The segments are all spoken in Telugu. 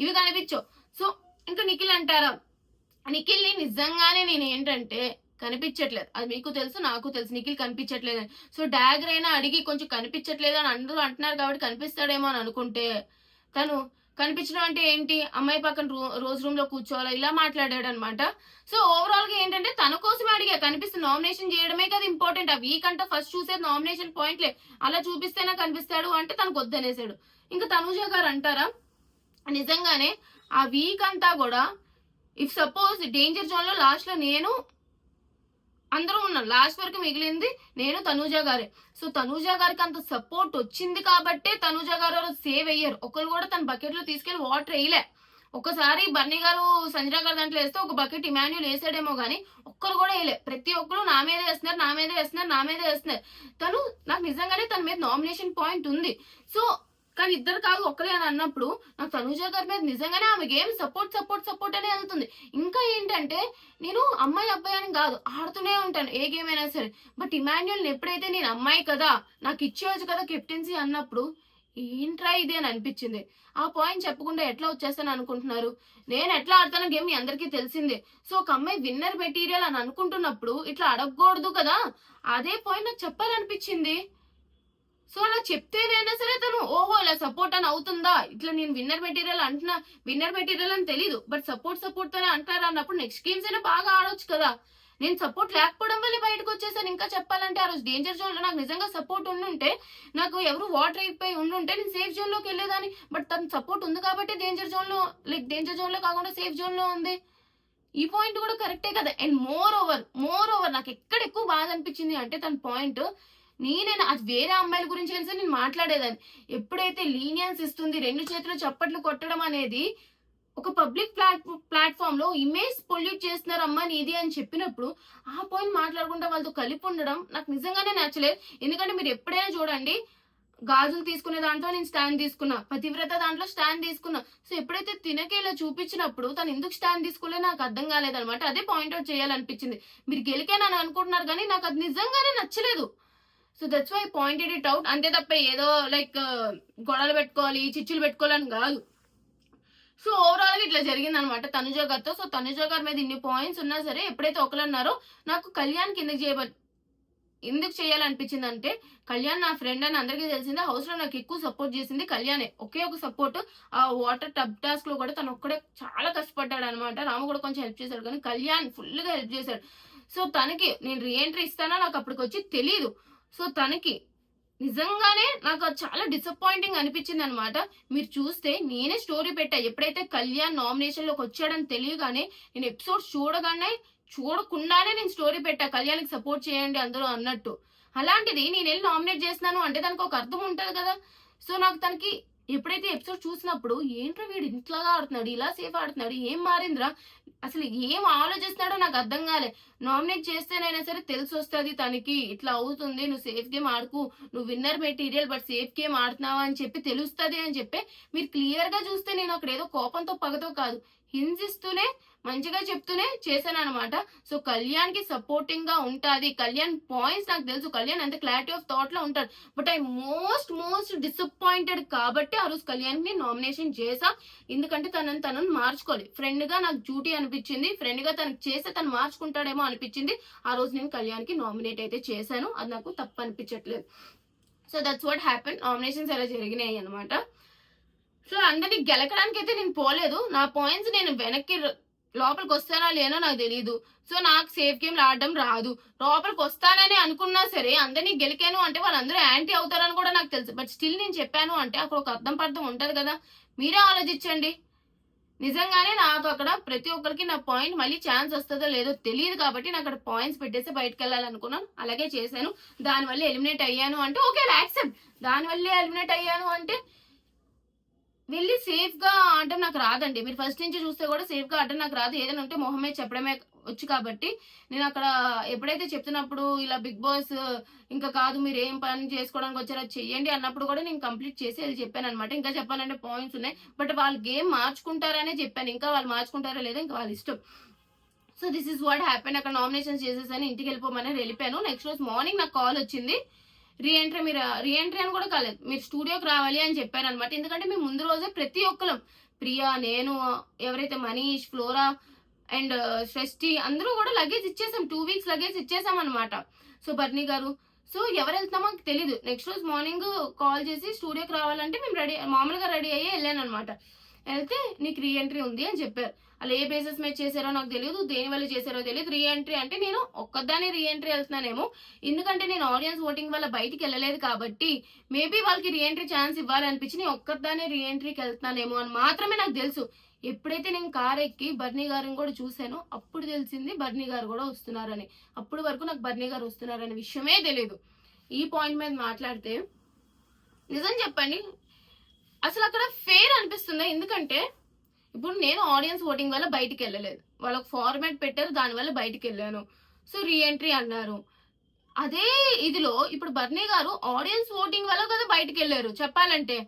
ఇవి కనిపించవు. సో ఇంకా నిఖిల్ అంటారా నిఖిల్ని నిజంగానే నేను ఏంటంటే కనిపించట్లేదు. అది మీకు తెలుసు నాకు తెలుసు నిఖిల్ కనిపించట్లేదు అని. సో డాగర్ అయినా అడిగి కొంచెం కనిపించట్లేదు అని అందరూ అంటున్నారు కాబట్టి కనిపిస్తాడేమో అని అనుకుంటే తను కనిపించడం అంటే ఏంటి? అమ్మాయి పక్కన రూ- రోజు రూమ్లో కూర్చోవాలా? ఇలా మాట్లాడాడు అనమాట సో ఓవరాల్గా ఏంటంటే తన కోసమే అడిగా. కనిపిస్తుంది నామినేషన్ చేయడమే కదా ఇంపార్టెంట్ ఆ వీక్ అంటే ఫస్ట్ చూసేది నామినేషన్ పాయింట్లే అలా చూపిస్తేనే కనిపిస్తాడు అంటే తనకు వద్దనేసాడు. ఇంకా తనూజ గారు అంటారా? నిజంగానే ఆ వీక్ అంతా కూడా ఇఫ్ సపోజ్ డేంజర్ జోన్లో లాస్ట్లో నేను అందరూ ఉన్నాం లాస్ట్ వరకు మిగిలింది నేను తనూజ గారే. సో తనూజ గారికి అంత సపోర్ట్ వచ్చింది కాబట్టే తనూజ గారు సేవ్ అయ్యారు. ఒకరు కూడా తన బకెట్లో తీసుకెళ్ళి వాటర్ వేయలే. ఒకసారి బన్నీ గారు సంజన గారు దాంట్లో వేస్తే ఒక బకెట్ ఇమాన్యుల్ వేసాడేమో కానీ ఒక్కరు కూడా వేయలే. ప్రతి ఒక్కరు నా మీద వేస్తున్నారు నా మీద వేస్తున్నారు నా మీద వేస్తున్నారు. తను నాకు నిజంగానే తన మీద నామినేషన్ పాయింట్ ఉంది. సో కానీ ఇద్దరు కాదు ఒక్కరే అని అన్నప్పుడు నాకు తనుజ గారి మీద నిజంగానే ఆమె గేమ్ సపోర్ట్ సపోర్ట్ సపోర్ట్ అనే వెళ్తుంది. ఇంకా ఏంటంటే నేను అమ్మాయి అబ్బాయి అని కాదు ఆడుతూనే ఉంటాను ఏ గేమ్ అయినా సరే. బట్ ఇమాన్యుల్ ఎప్పుడైతే నేను అమ్మాయి కదా నాకు ఇచ్చేవచ్చు కదా కెప్టెన్సీ అన్నప్పుడు ఏంట్రా ఇది అని అనిపించింది. ఆ పాయింట్ చెప్పకుండా ఎట్లా వచ్చేస్తాను అనుకుంటున్నారు? నేను ఎట్లా ఆడతానో గేమ్ మీ అందరికీ తెలిసిందే. సో ఒక అమ్మాయి విన్నర్ మెటీరియల్ అని అనుకుంటున్నప్పుడు ఇట్లా అడగకూడదు కదా. అదే పాయింట్ నాకు చెప్పాలనిపించింది. సో అలా చెప్తేనైనా సరే తను ఓ సపోర్ట్ అని అవుతుందా? ఇట్లా నేను విన్నర్ మెటీరియల్ అంటున్నా విన్నర్ మెటీరియల్ అని తెలీదు. బట్ సపోర్ట్ సపోర్ట్ తోనే అంటారా అన్నప్పుడు నెక్స్ట్ గేమ్స్ అయినా బాగా ఆడొచ్చు కదా. నేను సపోర్ట్ లేకపోవడం వల్ల బయటకు వచ్చేసాను. ఇంకా చెప్పాలంటే ఆ రోజు డేంజర్ జోన్లో నాకు నిజంగా సపోర్ట్ ఉండుంటే నాకు ఎవరు వాటర్ అయిపోయి ఉండుంటే నేను సేఫ్ జోన్లోకి వెళ్ళేదాన్ని. బట్ తన సపోర్ట్ ఉంది కాబట్టి డేంజర్ జోన్లో లైక్ డేంజర్ జోన్లో కాకుండా సేఫ్ జోన్లో ఉంది. ఈ పాయింట్ కూడా కరెక్టే కదా. And more over more over నాకు ఎక్కడ ఎక్కువ బాధ అనిపించింది అంటే తన పాయింట్ నేనే అది వేరే అమ్మాయిల గురించి కలిసి నేను మాట్లాడేదాన్ని. ఎప్పుడైతే లీనియన్స్ ఇస్తుంది రెండు చేతులు చప్పట్లు కొట్టడం అనేది ఒక పబ్లిక్ ప్లాట్ ప్లాట్ఫామ్లో ఇమేజ్ పొల్యూట్ చేస్తున్నారు అమ్మా నీది అని చెప్పినప్పుడు ఆ పాయింట్ మాట్లాడకుండా వాళ్ళతో కలిపి ఉండడం నాకు నిజంగానే నచ్చలేదు. ఎందుకంటే మీరు ఎప్పుడైనా చూడండి గాజులు తీసుకునే దాంట్లో నేను స్టాండ్ తీసుకున్నా పతివ్రత దాంట్లో స్టాండ్ తీసుకున్నా. సో ఎప్పుడైతే తినకే ఇలా చూపించినప్పుడు తను ఎందుకు స్టాండ్ తీసుకోలే నాకు అర్థం కాలేదనమాట అదే పాయింట్ అవుట్ చేయాలనిపించింది. మీరు గెలికానని అనుకుంటున్నారు కానీ నాకు అది నిజంగానే నచ్చలేదు. So that's why pointed it out అంతే తప్ప ఏదో లైక్ గొడవలు పెట్టుకోవాలి చిచ్చులు పెట్టుకోవాలని కాదు. సో ఓవరాల్గా ఇట్లా జరిగింది అనమాట తనుజ గారితో. సో తనుజ గారి మీద ఇన్ని పాయింట్స్ ఉన్నా సరే ఎప్పుడైతే ఒకరు అన్నారో నాకు కళ్యాణ్ కిందకి చేయబ ఎందుకు చేయాలనిపించింది అంటే కళ్యాణ్ నా ఫ్రెండ్ అని అందరికీ తెలిసింది హౌస్లో నాకు ఎక్కువ సపోర్ట్ చేసింది కళ్యాణే. ఒకే ఒక సపోర్ట్ ఆ వాటర్ టబ్ టాస్క్లో కూడా తను ఒక్కడే చాలా కష్టపడ్డాడు అనమాట రాము కూడా కొంచెం హెల్ప్ చేశాడు కానీ కళ్యాణ్ ఫుల్గా హెల్ప్ చేశాడు. సో తనకి నేను రీఎంట్రీ ఇస్తానా? నాకు అప్పటికి వచ్చి తెలియదు సో తనకి నిజంగానే నాకు అది చాలా డిసప్పాయింటింగ్ అనిపించింది అనమాట మీరు చూస్తే నేనే స్టోరీ పెట్టా. ఎప్పుడైతే కళ్యాణ్ నామినేషన్లోకి వచ్చాడని తెలియగానే నేను ఎపిసోడ్ చూడగానే చూడకుండానే నేను స్టోరీ పెట్టా. కళ్యాణ్కి సపోర్ట్ చేయండి అందరూ అన్నట్టు. అలాంటిది నేను వెళ్ళి నామినేట్ చేస్తున్నాను అంటే దానికి ఒక అర్థం ఉంటుంది కదా. సో నాకు తనకి ఎప్పుడైతే ఎపిసోడ్ చూసినప్పుడు ఏంట్రా వీడు ఇంట్లాగా ఆడుతున్నాడు ఇలా సేఫ్ ఆడుతున్నాడు ఏం మారిందిరా? అసలు ఏం ఆలోచిస్తున్నాడో నాకు అర్థం కాలే. నామినేట్ చేస్తేనైనా సరే తెలిసి వస్తుంది తనకి. ఇట్లా అవుతుంది నువ్వు సేఫ్ గేమ్ ఆడుకు. నువ్వు winner material but safe game ఆడుతున్నావా అని చెప్పి తెలుస్తుంది అని చెప్పి. మీరు క్లియర్గా చూస్తే నేను అక్కడ ఏదో కోపంతో పగతో కాదు. హింసిస్తూనే మంచిగా చెప్తూనే చేశాను అనమాట సో కళ్యాణ్కి సపోర్టింగ్గా ఉంటుంది. కళ్యాణ్ పాయింట్స్ నాకు తెలుసు. కళ్యాణ్ అంత క్లారిటీ ఆఫ్ థాట్లో ఉంటాడు. But I most most disappointed కాబట్టి ఆ రోజు కళ్యాణ్ని నామినేషన్ చేసా ఎందుకంటే తనని తనను మార్చుకోవాలి ఫ్రెండ్గా నాకు డ్యూటీ అనిపించింది. ఫ్రెండ్గా తనకి చేస్తే తను మార్చుకుంటాడేమో అనిపించింది. ఆ రోజు నేను కళ్యాణ్కి నామినేట్ అయితే చేశాను. అది నాకు తప్పు అనిపించట్లేదు. So that's what happen nominations అలా జరిగినాయి అనమాట సో అందరినీ గెలకడానికి అయితే నేను పోలేదు. నా పాయింట్స్ నేను వెనక్కి లోపలికి వస్తానా లేనో నాకు తెలియదు సో నాకు సేఫ్ గేమ్ ఆడడం రాదు. లోపలికి వస్తానని అనుకున్నా సరే అందరినీ గెలికాను అంటే వాళ్ళందరూ యాంటీ అవుతారని కూడా నాకు తెలుసు. బట్ స్టిల్ నేను చెప్పాను అంటే అక్కడ ఒక అర్థం పర్థం ఉంటుంది కదా. మీరే ఆలోచించండి. నిజంగానే నాకు అక్కడ ప్రతి ఒక్కరికి నా పాయింట్ మళ్ళీ ఛాన్స్ వస్తుందో లేదో తెలియదు కాబట్టి నాకు అక్కడ పాయింట్స్ పెట్టేసి బయటకు వెళ్ళాలనుకున్నాను అలాగే చేశాను. దానివల్ల ఎలిమినేట్ అయ్యాను అంటే ఓకే యాక్సెప్ట్ దానివల్లే ఎలిమినేట్ అయ్యాను అంటే వెళ్ళి సేఫ్గా ఆడటం నాకు రాదండి. మీరు ఫస్ట్ నుంచి చూస్తే కూడా సేఫ్గా ఆడటం నాకు రాదు. ఏదైనా ఉంటే మొహమే చెప్పడమే వచ్చు కాబట్టి నేను అక్కడ ఎప్పుడైతే చెప్తున్నప్పుడు ఇలా బిగ్ బాస్ ఇంకా కాదు మీరు ఏం పని చేసుకోవడానికి వచ్చారో చెయ్యండి అన్నప్పుడు కూడా నేను కంప్లీట్ చేసి అది చెప్పాను అనమాట ఇంకా చెప్పాలంటే పాయింట్స్ ఉన్నాయి. బట్ వాళ్ళు గేమ్ మార్చుకుంటారనే చెప్పాను. ఇంకా వాళ్ళు మార్చుకుంటారో లేదో ఇంకా వాళ్ళ ఇష్టం. So this is what happen అక్కడ నామినేషన్ చేసేసాను. ఇంటికి వెళ్ళిపోమని వెళ్ళిపోయాను. నెక్స్ట్ రోజు మార్నింగ్ నాకు కాల్ వచ్చింది. రీఎంట్రీ మీరు రీఎంట్రీ అని కూడా కాలేదు. మీరు స్టూడియోకి రావాలి అని చెప్పాను అనమాట ఎందుకంటే మేము ముందు రోజే ప్రతి ఒక్కరం ప్రియా నేను ఎవరైతే మనీష్ ఫ్లోరా అండ్ సృష్టి అందరూ కూడా లగేజ్ ఇచ్చేసాం. టూ వీక్స్ లగేజ్ ఇచ్చేసాం అనమాట సో బర్నీ గారు సో ఎవరు వెళ్తామో మాకు తెలీదు. నెక్స్ట్ రోజు మార్నింగ్ కాల్ చేసి స్టూడియోకి రావాలంటే మేము రెడీ మామూలుగా రెడీ అయ్యి వెళ్ళాను అనమాట వెళ్తే నీకు రీ ఎంట్రీ ఉంది అని చెప్పారు. అలా ఏ బేసిస్ మీద చేశారో నాకు తెలియదు దేని వల్ల చేశారో తెలియదు రీ ఎంట్రీ అంటే నేను ఒక్కదాన్ని రీ ఎంట్రీ వెళ్తున్నానేమో. ఎందుకంటే నేను ఆడియన్స్ ఓటింగ్ వల్ల బయటికి వెళ్ళలేదు కాబట్టి మేబీ వాళ్ళకి రీ ఎంట్రీ ఛాన్స్ ఇవ్వాలనిపించి నేను ఒక్కదానే రీ ఎంట్రీకి వెళ్తున్నానేమో అని మాత్రమే నాకు తెలుసు. ఎప్పుడైతే నేను కార్ ఎక్కి బర్నీ గారిని కూడా చూశానో అప్పుడు తెలిసింది బర్నీ గారు కూడా వస్తున్నారని. అప్పుడు వరకు నాకు బర్నీ గారు వస్తున్నారనే విషయమే తెలియదు ఈ పాయింట్ మీద మాట్లాడితే నిజం చెప్పండి అసలు అక్కడ ఫెయిర్ అనిపిస్తుంది. ఎందుకంటే ఇప్పుడు నేను ఆడియన్స్ ఓటింగ్ వల్ల బయటికి వెళ్ళలేదు. వాళ్ళకి ఫార్మాట్ పెట్టారు దానివల్ల బయటికి వెళ్ళాను. సో రీఎంట్రీ అన్నారు. అదే ఇదిలో ఇప్పుడు బర్నీ గారు ఆడియన్స్ ఓటింగ్ వల్ల కదా బయటికి వెళ్ళారు. చెప్పాలంటే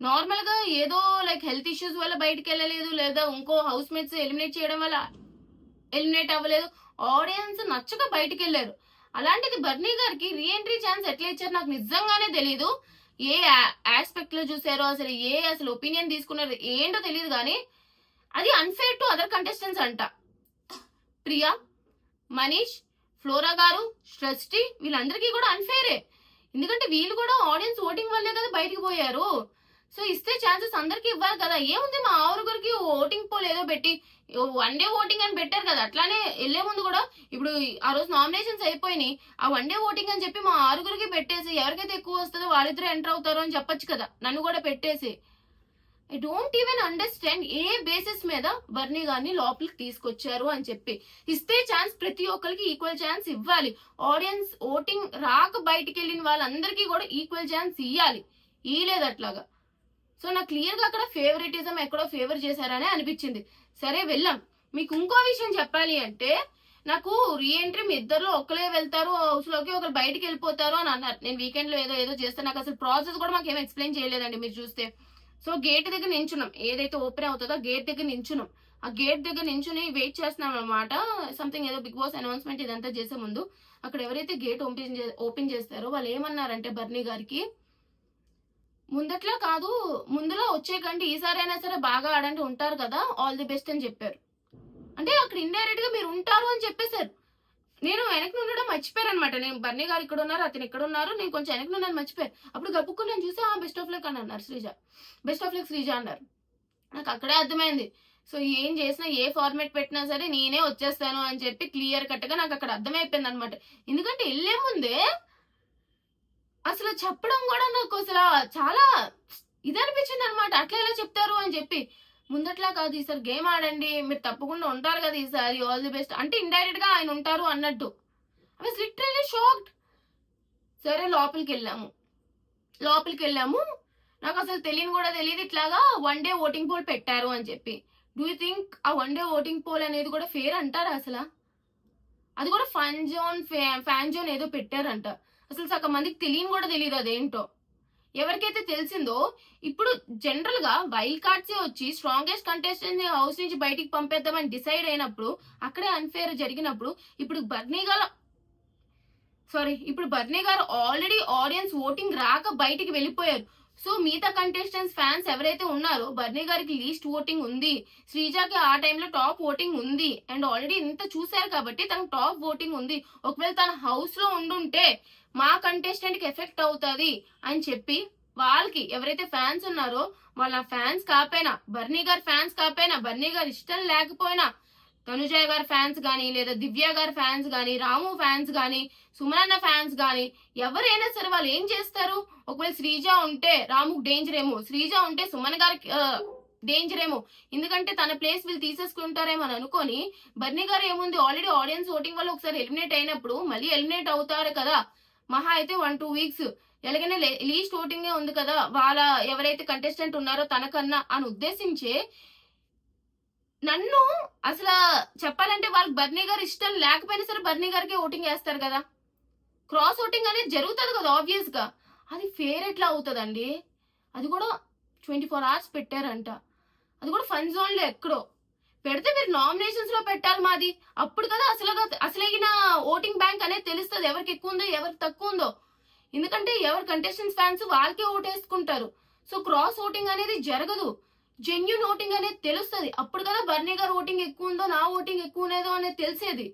నార్మల్గా ఏదో లైక్ హెల్త్ ఇష్యూస్ వల్ల బయటికి వెళ్ళలేదు లేదా ఇంకో హౌస్ మేట్స్ ఎలిమినేట్ చేయడం వల్ల ఎలిమినేట్ అవ్వలేదు. ఆడియన్స్ నచ్చక బయటికి వెళ్ళారు. అలాంటిది బర్నీ గారికి రీఎంట్రీ ఛాన్స్ ఎట్లా ఇచ్చారు నాకు నిజంగానే తెలీదు. ఏ ఆస్పెక్ట్లో చూసారో అసలు ఏ అసలు ఒపీనియన్ తీసుకున్నారో ఏంటో తెలియదు కానీ అది అన్ఫేర్ టు అదర్ కంటెస్టెంట్స్ అంట. ప్రియా మనీష్ ఫ్లోరా గారు సృష్టి వీళ్ళందరికీ కూడా అన్ఫేరే ఎందుకంటే వీళ్ళు కూడా ఆడియన్స్ ఓటింగ్ వల్లే కదా బయటికి పోయారు. సో ఇస్తే ఛాన్సెస్ అందరికి ఇవ్వాలి కదా. ఏముంది మా ఆరుగురికి ఓటింగ్ పోల్ ఏదో పెట్టి వన్ డే ఓటింగ్ అని పెట్టారు కదా. అట్లానే వెళ్ళే ముందు కూడా ఇప్పుడు ఆ రోజు నామినేషన్స్ అయిపోయినాయి. ఆ వన్ డే ఓటింగ్ అని చెప్పి మా ఆరుగురికి పెట్టేసి ఎవరికైతే ఎక్కువ వస్తుందో వాళ్ళిద్దరు ఎంటర్ అవుతారో అని చెప్పొచ్చు కదా. నన్ను కూడా పెట్టేసి. I don't even understand a basis మీద బర్నీ గారిని లోపలికి తీసుకొచ్చారు అని చెప్పి. ఇస్తే ఛాన్స్ ప్రతి ఒక్కరికి ఈక్వల్ ఛాన్స్ ఇవ్వాలి. ఆడియన్స్ ఓటింగ్ రాక బయటికి వెళ్ళిన వాళ్ళందరికీ కూడా ఈక్వల్ ఛాన్స్ ఇవ్వాలి ఇయ్యలేదు అట్లాగా. సో నాకు క్లియర్గా అక్కడ ఫేవరెటిజం ఎక్కడో ఫేవర్ చేశారని అనిపించింది. సరే వెళ్ళాం. మీకు ఇంకో విషయం చెప్పాలి అంటే నాకు రీఎంట్రీ మీ ఇద్దరు ఒకరే వెళ్తారు హౌస్లోకి ఒకరు బయటికి వెళ్ళిపోతారు అని అన్నారు. నేను వీకెండ్లో ఏదో ఏదో చేస్తాను నాకు అసలు ప్రాసెస్ కూడా మాకు ఏం ఎక్స్ప్లెయిన్ చేయలేదండి మీరు చూస్తే. సో గేట్ దగ్గర నించున్నాం. ఏదైతే ఓపెన్ అవుతుందో గేట్ దగ్గర నించున్నాం. ఆ గేట్ దగ్గర నించుని వెయిట్ చేస్తున్నాం అనమాట సంథింగ్ ఏదో బిగ్ బాస్ అనౌన్స్మెంట్ ఇదంతా చేసే ముందు అక్కడ ఎవరైతే గేట్ ఓపెన్ ఓపెన్ చేస్తారో వాళ్ళు ఏమన్నారంటే బర్నీ గారికి ముందట్లో కాదు ముందులో వచ్చే ఈసారి అయినా సరే బాగా ఆడండి ఉంటారు కదా ఆల్ ది బెస్ట్ అని చెప్పారు. అంటే అక్కడ ఇండైరెక్ట్గా మీరు ఉంటారు అని చెప్పేశారు. నేను వెనక్కి ఉండడం మర్చిపోయారు అనమాట నేను బర్నీ గారు ఇక్కడ ఉన్నారు అతను ఇక్కడ ఉన్నారు నేను కొంచెం వెనక్కి ఉన్నాను మర్చిపోయారు. అప్పుడు గప్పుకుని నేను చూసి ఆ బెస్ట్ ఆఫ్ లక్ అని అన్నారు Sreeja. Best of luck Sreeja అన్నారు. నాకు అక్కడే అర్థమైంది. సో ఏం చేసినా ఏ ఫార్మేట్ పెట్టినా సరే నేనే వచ్చేస్తాను అని చెప్పి క్లియర్ కట్గా నాకు అక్కడ అర్థమైపోయింది అనమాట ఎందుకంటే వెళ్ళే ముందే అసలు చెప్పడం కూడా నాకు అసలు చాలా ఇది అనిపించింది అనమాట అట్లా ఎలా చెప్తారు అని చెప్పి. ముందట్లా కాదు ఈసారి గేమ్ ఆడండి మీరు తప్పకుండా ఉంటారు కదా ఈసారి ఆల్ ది బెస్ట్. అంటే ఇండైరెక్ట్గా ఆయన ఉంటారు అన్నట్టు. అవి లిటరల్లీ షాక్డ్ సరే లోపలికి వెళ్ళాము. లోపలికి వెళ్ళాము. నాకు అసలు తెలియని కూడా తెలియదు ఇట్లాగా వన్ డే ఓటింగ్ పోల్ పెట్టారు అని చెప్పి. డూ యూ థింక్ ఆ వన్ డే ఓటింగ్ పోల్ అనేది కూడా ఫేర్ అంటారా అసలు? అది కూడా ఫన్ జోన్ ఫ్యాన్ జోన్ ఏదో పెట్టారంట. అసలు సగం మందికి తెలియని కూడా తెలియదు అదేంటో. ఎవరికైతే తెలిసిందో ఇప్పుడు జనరల్గా వైల్డ్ కార్డ్సే వచ్చి స్ట్రాంగెస్ట్ కంటెస్టెంట్ హౌస్ నుంచి బయటికి పంపేద్దామని డిసైడ్ అయినప్పుడు అక్కడే అన్ఫేర్ జరిగినప్పుడు ఇప్పుడు బర్నీ గల సారీ ఇప్పుడు బర్నీ గారు ఆల్రెడీ ఆడియన్స్ ఓటింగ్ రాక బయటికి వెళ్ళిపోయారు. సో మిగతా కంటెస్టెంట్స్ ఫ్యాన్స్ ఎవరైతే ఉన్నారో బర్నీ గారికి లీస్ట్ ఓటింగ్ ఉంది. శ్రీజాకి ఆ టైంలో టాప్ ఓటింగ్ ఉంది. అండ్ ఆల్రెడీ ఇంత చూశారు కాబట్టి తనకు టాప్ ఓటింగ్ ఉంది. ఒకవేళ తన హౌస్లో ఉండుంటే మా కంటెస్టెంట్కి ఎఫెక్ట్ అవుతుంది అని చెప్పి వాళ్ళకి ఎవరైతే ఫ్యాన్స్ ఉన్నారో వాళ్ళ ఫ్యాన్స్ కాపోయినా బర్నీ గారి ఫ్యాన్స్ కాపోయినా బర్నీ గారి ఇష్టం లేకపోయినా తనుజయ గారి ఫ్యాన్స్ కానీ లేదా దివ్య గారి ఫ్యాన్స్ కానీ రాము ఫ్యాన్స్ కానీ సుమనన్న ఫ్యాన్స్ కానీ ఎవరైనా సరే వాళ్ళు ఏం చేస్తారు? ఒకవేళ శ్రీజ ఉంటే రాముకు డేంజర్ ఏమో. శ్రీజ ఉంటే సుమన్ గారికి డేంజర్ ఏమో. ఎందుకంటే తన ప్లేస్ వీళ్ళు తీసేసుకుంటారేమో అని అనుకొని బర్నీ గారు ఏముంది? ఆల్రెడీ ఆడియన్స్ ఓటింగ్ వల్ల ఒకసారి ఎలిమినేట్ అయినప్పుడు మళ్ళీ ఎలిమినేట్ అవుతారు కదా. మహా అయితే వన్ టూ వీక్స్ ఎలాగైనా లీస్ట్ ఓటింగ్ ఉంది కదా. వాళ్ళ ఎవరైతే కంటెస్టెంట్ ఉన్నారో తనకన్నా అని ఉద్దేశించే నన్ను అసలు చెప్పాలంటే వాళ్ళకి బర్నీ గారు ఇష్టం లేకపోయినా సరే బర్నీ గారికి ఓటింగ్ వేస్తారు కదా. క్రాస్ ఓటింగ్ అనేది జరుగుతుంది కదా ఆబ్వియస్గా అది ఫేర్ ఎట్లా అవుతుందండి? అది కూడా ట్వంటీ ఫోర్ అవర్స్ పెట్టారంట. అది కూడా ఫన్ జోన్లో ఎక్కడో. పెడితే మీరు నామినేషన్స్లో పెట్టాలి మాది. అప్పుడు కదా అసలు అసలైన ఓటింగ్ బ్యాంక్ అనేది తెలుస్తుంది ఎవరికి ఎక్కువ ఉందో ఎవరికి తక్కువ ఉందో. ఎందుకంటే ఎవరు కంటెస్టెంట్స్ ఫ్యాన్స్ వాళ్ళకే ఓటేసుకుంటారు. సో క్రాస్ ఓటింగ్ అనేది జరగదు. జెన్యున్ ఓటింగ్ అనేది తెలుస్తుంది. అప్పుడు కదా బర్నీ గారు ఓటింగ్ ఎక్కువ ఉందో నా ఓటింగ్ ఎక్కువ ఉన్నదో అనేది తెలిసేది.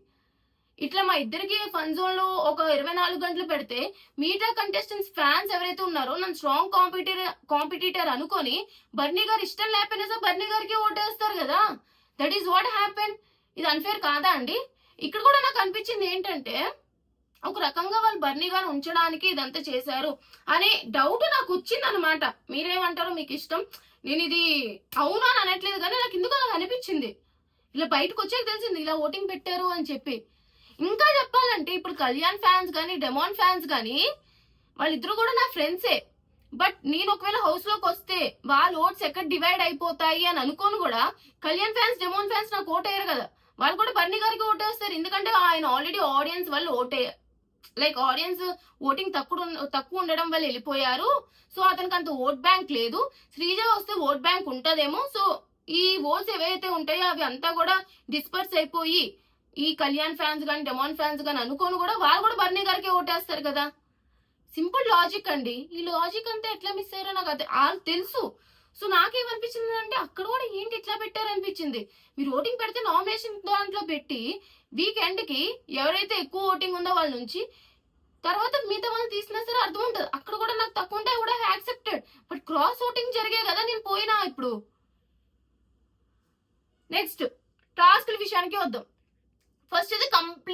ఇట్లా మా ఇద్దరికి ఫన్ జోన్లో ఒక ఇరవై నాలుగు గంటలు పెడితే మిగతా కంటెస్టెంట్స్ ఫ్యాన్స్ ఎవరైతే ఉన్నారో నన్ను స్ట్రాంగ్ కాంపిటీటర్ కాంపిటీటర్ అనుకొని బర్నీ గారు ఇష్టం లేకపోయినా సరే బర్నీ గారికి ఓటేస్తారు కదా. దట్ ఈస్ వాట్ హ్యాపెన్ ఇది అన్ఫేర్ కాదా అండి? ఇక్కడ కూడా నాకు అనిపించింది ఏంటంటే ఒక రకంగా వాళ్ళు బర్నీ గారు ఉంచడానికి ఇదంతా చేశారు. అనే డౌట్ నాకు వచ్చింది అనమాట మీరేమంటారో మీకు ఇష్టం. నేను ఇది అవునా అని అనట్లేదు కానీ నాకు ఎందుకు అలా అనిపించింది? ఇలా బయటకు వచ్చాక తెలిసింది ఇలా ఓటింగ్ పెట్టారు అని చెప్పి. ఇంకా చెప్పాలంటే ఇప్పుడు కళ్యాణ్ ఫ్యాన్స్ కానీ డెమాన్ ఫ్యాన్స్ కానీ వాళ్ళిద్దరు కూడా నా ఫ్రెండ్సే. బట్ నేను ఒకవేళ హౌస్లోకి వస్తే వాళ్ళ ఓట్స్ ఎక్కడ డివైడ్ అయిపోతాయి అని అనుకోను కూడా కళ్యాణ్ ఫ్యాన్స్ డెమోన్ ఫ్యాన్స్ నాకు ఓటేయరు కదా. వాళ్ళు కూడా బర్నీ గారికి ఓటేస్తారు. ఎందుకంటే ఆయన ఆల్రెడీ ఆడియన్స్ వాళ్ళు ఓటే లైక్ ఆడియన్స్ ఓటింగ్ తక్కువ తక్కువ ఉండడం వల్ల వెళ్ళిపోయారు. సో అతనికి అంత ఓట్ బ్యాంక్ లేదు. శ్రీజ వస్తే ఓట్ బ్యాంక్ ఉంటదేమో. సో ఈ ఓట్స్ ఏవైతే ఉంటాయో అవి అంతా కూడా డిస్పర్స్ అయిపోయి ఈ కళ్యాణ్ ఫ్యాన్స్ కానీ డెమాన్ ఫ్యాన్స్ కానీ అనుకోని కూడా వాళ్ళు కూడా బర్నీ గారికి ఓటేస్తారు కదా. సింపుల్ లాజిక్ అండి. ఈ లాజిక్ అంతా ఎట్లా మిస్ అయ్యారో నాకు అది వాళ్ళు తెలుసు. సో నాకేమనిపించింది అంటే అక్కడ కూడా ఏంటి ఇట్లా పెట్టారు అనిపించింది మీరు ఓటింగ్ పెడితే నామినేషన్ దాంట్లో పెట్టి వీకెండ్కి ఎవరైతే ఎక్కువ ఓటింగ్ ఉందో వాళ్ళ నుంచి తర్వాత మిగతా వాళ్ళు తీసినా సరే అర్థం ఉంటుంది. అక్కడ కూడా నాకు తక్కువ ఉంటే కూడా యాక్సెప్టెడ్. బట్ క్రాస్ ఓటింగ్ జరిగే కదా నేను పోయినా ఇప్పుడు. నెక్స్ట్ టాస్క్ల విషయానికి వద్దాం. ఫస్ట్ ఇది కంప్లీట్